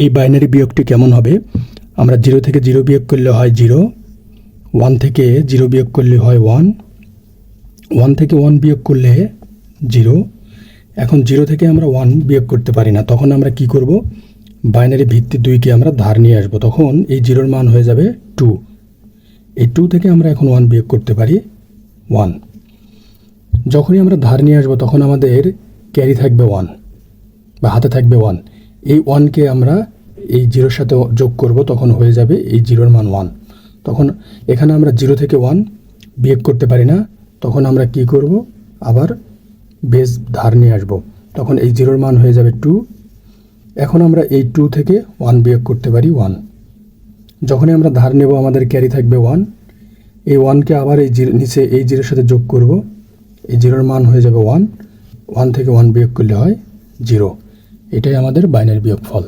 এই বাইনারি বিয়োগটি কেমন হবে? আমরা জিরো থেকে জিরো বিয়োগ করলে হয় জিরো ওয়ান থেকে জিরো বিয়োগ করলে হয় ওয়ান ওয়ান থেকে ওয়ান বিয়োগ করলে জিরো এখন জিরো থেকে আমরা ওয়ান বিয়োগ করতে পারি না। তখন আমরা কি করব? বাইনারি ভিত্তি দুইকে আমরা ধার নিয়ে আসব। তখন এই জিরোর মান হয়ে যাবে টু এই টু থেকে আমরা এখন ওয়ান বিয়োগ করতে পারি ওয়ান যখনই আমরা ধার নিয়ে আসব, তখন আমাদের ক্যারি থাকবে ওয়ান বা হাতে থাকবে ওয়ান এই ওয়ানকে আমরা এই জিরোর সাথে যোগ করব, তখন হয়ে যাবে এই জিরোর মান ওয়ান তখন এখানে আমরা জিরো থেকে ওয়ান বিয়োগ করতে পারি না, তখন আমরা কি করব? আবার বেস ধার নিয়ে আসব। তখন এই জিরোর মান হয়ে যাবে টু এখন আমরা এই টু থেকে ওয়ান বিয়োগ করতে পারি ওয়ান যখনই আমরা ধার নেব, আমাদের ক্যারি থাকবে ওয়ান এই ওয়ানকে আবার এই জিরো নিচে এই জিরোর সাথে যোগ করব। এই জিরোর মান হয়ে যাবে ওয়ান ওয়ান থেকে ওয়ান বিয়োগ করলে হয় জিরো এটাই আমাদের বাইনের বিয়োগ ফল